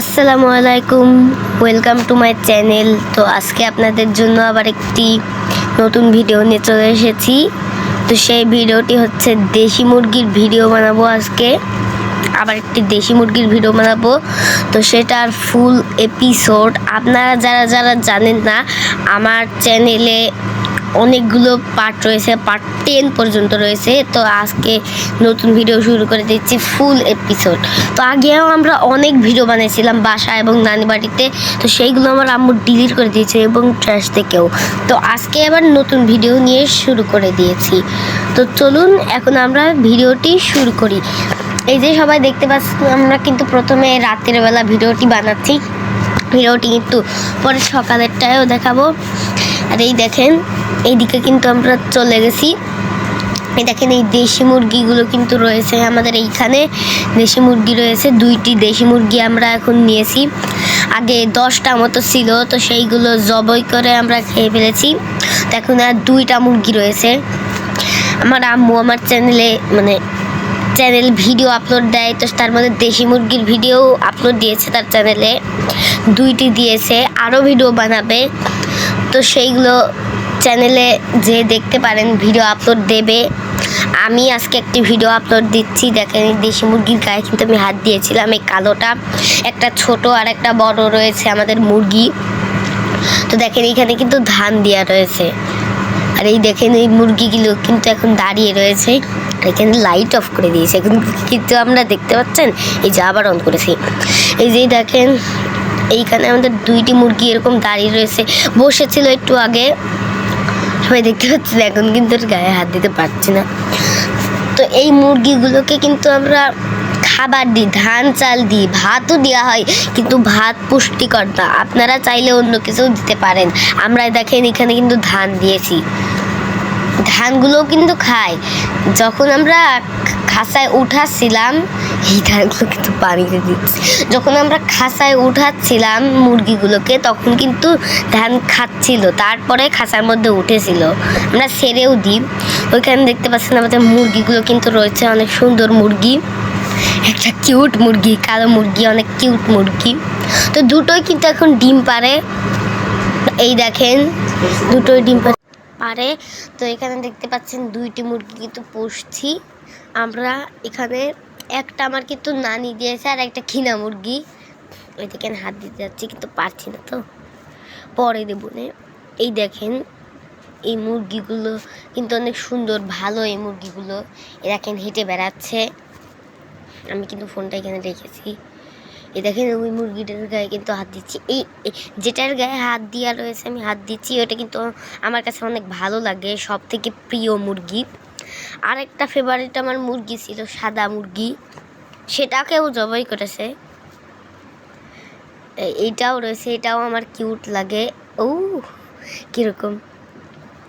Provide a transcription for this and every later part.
আসসালামু আলাইকুম। Welcome to my channel তো আজকে আপনাদের জন্য আবার একটি নতুন ভিডিও নিয়ে চলে এসেছি। তো সেই ভিডিওটি হচ্ছে দেশি মুরগির ভিডিও বানাবো আজকে। আবার একটি দেশি মুরগির ভিডিও বানাবো। তো সেটার ফুল এপিসোড আপনারা যারা যারা জানেন না, আমার চ্যানেলে অনেকগুলো পার্ট রয়েছে পার্ট টেন পর্যন্ত রয়েছে। তো আজকে নতুন ভিডিও শুরু করে দিচ্ছি ফুল এপিসোড তো আগেও আমরা অনেক ভিডিও বানিয়েছিলাম বাসা এবং নানি বাড়িতে। তো সেইগুলো আমার আম্মু ডিলিট করে দিয়েছে এবং ট্র্যাশ থেকেও। তো আজকে আবার নতুন ভিডিও নিয়ে শুরু করে দিয়েছি। তো চলুন এখন আমরা ভিডিওটি শুরু করি। এই যে সবাই দেখতে পাচ্ছি, আমরা কিন্তু প্রথমে রাতের বেলা ভিডিওটি বানাচ্ছি। ভিডিওটি কিন্তু পরে সকালেরটাও দেখাবো। আর এই দেখেন, এইদিকে কিন্তু আমরা চলে গেছি। এই দেখেন, এই দেশি মুরগিগুলো কিন্তু রয়েছে আমাদের এইখানে। দেশি মুরগি রয়েছে, দুইটি দেশি মুরগি আমরা এখন নিয়েছি। আগে দশটা মতো ছিল, তো সেইগুলো জবই করে আমরা খেয়ে ফেলেছি। তো এখন আর দুইটা মুরগি রয়েছে। আমার আম্মু আমার চ্যানেলে মানে চ্যানেল ভিডিও আপলোড দেয়, তো তার মধ্যে দেশি মুরগির ভিডিও আপলোড দিয়েছে তার চ্যানেলে। দুইটি দিয়েছে, আরও ভিডিও বানাবে। তো সেইগুলো চ্যানেলে যে দেখতে পারেন ভিডিও আপলোড দেবে। আমি আজকে একটি ভিডিও আপলোড দিচ্ছি। দেখেন দেশি মুরগির গায়ে কিন্তু আমি হাত দিয়েছিলাম এই কালোটা। একটা ছোট আর একটা বড় রয়েছে আমাদের মুরগি। তো দেখেন এখানে কিন্তু ধান দেওয়া রয়েছে। আর এই দেখেন এই মুরগিগুলো কিন্তু এখন দাঁড়িয়ে রয়েছে। আর এখানে লাইট অফ করে দিয়েছে। এখন কিন্তু আমরা দেখতে পাচ্ছেন, এই যে আবার অন করেছি। এই যে দেখেন এইখানে আমাদের দুইটি মুরগি এরকম দাঁড়িয়ে রয়েছে। বসেছিল একটু আগে। সবাই দেখতে পাচ্ছেন, এখন কিন্তু গায়ে হাত দিতে পারছি না। তো এই মুরগিগুলোকে কিন্তু আমরা খাবার দিই, ধান, চাল দিই, ভাতও দেওয়া হয়, কিন্তু ভাত পুষ্টিকর না। আপনারা চাইলে অন্য কিছু দিতে পারেন। আমরা দেখেন, এখানে কিন্তু ধান দিয়েছি। ধানগুলোও কিন্তু খায় যখন আমরা খাসায় উঠাচ্ছিলাম এই কিন্তু পানিতে দিচ্ছি। যখন আমরা খাসায় উঠাচ্ছিলাম মুরগিগুলোকে, তখন কিন্তু ধান খাচ্ছিল, তারপরে খাসার মধ্যে উঠেছিল। আমরা সেরেও দিই। ওইখানে দেখতে পাচ্ছেন আমাদের মুরগিগুলো কিন্তু রয়েছে অনেক সুন্দর মুরগি। একটা কিউট মুরগি, কালো মুরগি, অনেক কিউট মুরগি। তো দুটোই কিন্তু এখন ডিম পারে এই দেখেন, দুটোই ডিম পারে তো এখানে দেখতে পাচ্ছেন দুইটি মুরগি কিন্তু পুষছি। আমরা এখানে একটা আমার কিন্তু নানি দিয়েছে আর একটা খিনা মুরগি। ওই দেখেন হাত দিতে যাচ্ছি, কিন্তু পারছি না তো। পরে দেবো এই দেখেন, এই মুরগিগুলো কিন্তু অনেক সুন্দর, ভালো এই মুরগিগুলো। এ দেখেন, হেঁটে বেড়াচ্ছে। আমি কিন্তু ফোনটা এখানে রেখেছি। এ দেখেন, ওই মুরগিটার গায়ে কিন্তু হাত দিচ্ছি। এই যেটার গায়ে হাত দেওয়া রয়েছে, আমি হাত দিচ্ছি। ওটা কিন্তু আমার কাছে অনেক ভালো লাগে সব থেকে প্রিয় মুরগি। আর একটা ফেভারিট আমার মুরগি ছিল, সাদা মুরগি। সেটাকেও জবাই করেছে। এইটাও রয়েছে, এটাও আমার কিউট লাগে। ও, কীরকম।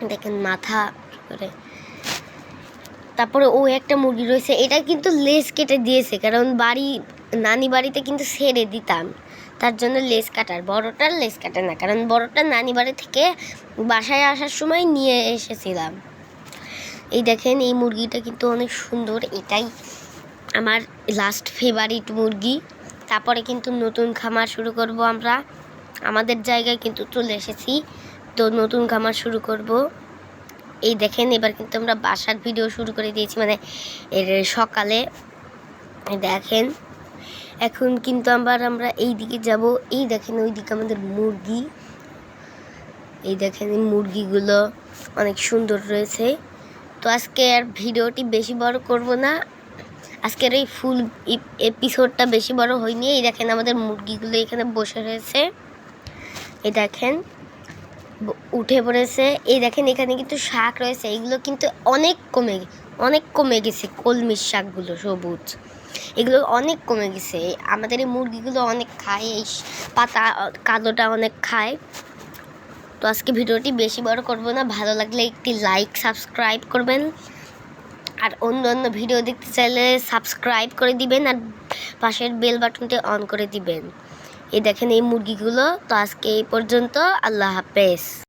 দেখেন মাথা করে। তারপরে ও একটা মুরগি রয়েছে, এটা কিন্তু লেজ কেটে দিয়েছে, কারণ বাড়ি, নানি বাড়িতে কিন্তু ছেড়ে দিতাম। তার জন্য লেজ কাটার বড়টার লেজ কাটে না, কারণ বড়টা নানি বাড়ি থেকে বাসায় আসার সময় নিয়ে এসেছিলাম। এই দেখেন, এই মুরগিটা কিন্তু অনেক সুন্দর। এটাই আমার লাস্ট ফেভারিট মুরগি। তারপরে কিন্তু নতুন খামার শুরু করব আমরা। আমাদের জায়গায় কিন্তু চলে এসেছি। তো নতুন খামার শুরু করব। এই দেখেন, এবার কিন্তু আমরা বাসার ভিডিও শুরু করে দিয়েছি। মানে এর সকালে দেখেন। এখন কিন্তু আবার আমরা এই দিকে যাব। এই দেখেন ওই দিকে আমাদের মুরগি। এই দেখেন, এই মুরগিগুলো অনেক সুন্দর রয়েছে। তো আজকে আর ভিডিওটি বেশি বড় করব না। আজকের এই ফুল এপিসোডটা বেশি বড় হয়নি। এই দেখেন আমাদের মুরগিগুলো এখানে বসে রয়েছে। এই দেখেন উঠে পড়েছে। এই দেখেন, এখানে কিন্তু শাক রয়েছে। এইগুলো কিন্তু অনেক কমে অনেক কমে গেছে, কলমির শাকগুলো সবুজ। এগুলো অনেক কমে গেছে। আমাদের এই মুরগিগুলো অনেক খায়, এই পাতা, কালোটা অনেক খায়। তো আজকে ভিডিওটি বেশি বড় করব না। ভালো লাগলে একটি লাইক সাবস্ক্রাইব করবেন। আর অন্য অন্য ভিডিও দেখতে চাইলে সাবস্ক্রাইব করে দিবেন আর পাশের বেল বাটনটি অন করে দিবেন। এই দেখেন এই মুরগিগুলো। তো আজকে এই পর্যন্ত আল্লাহ হাফেজ।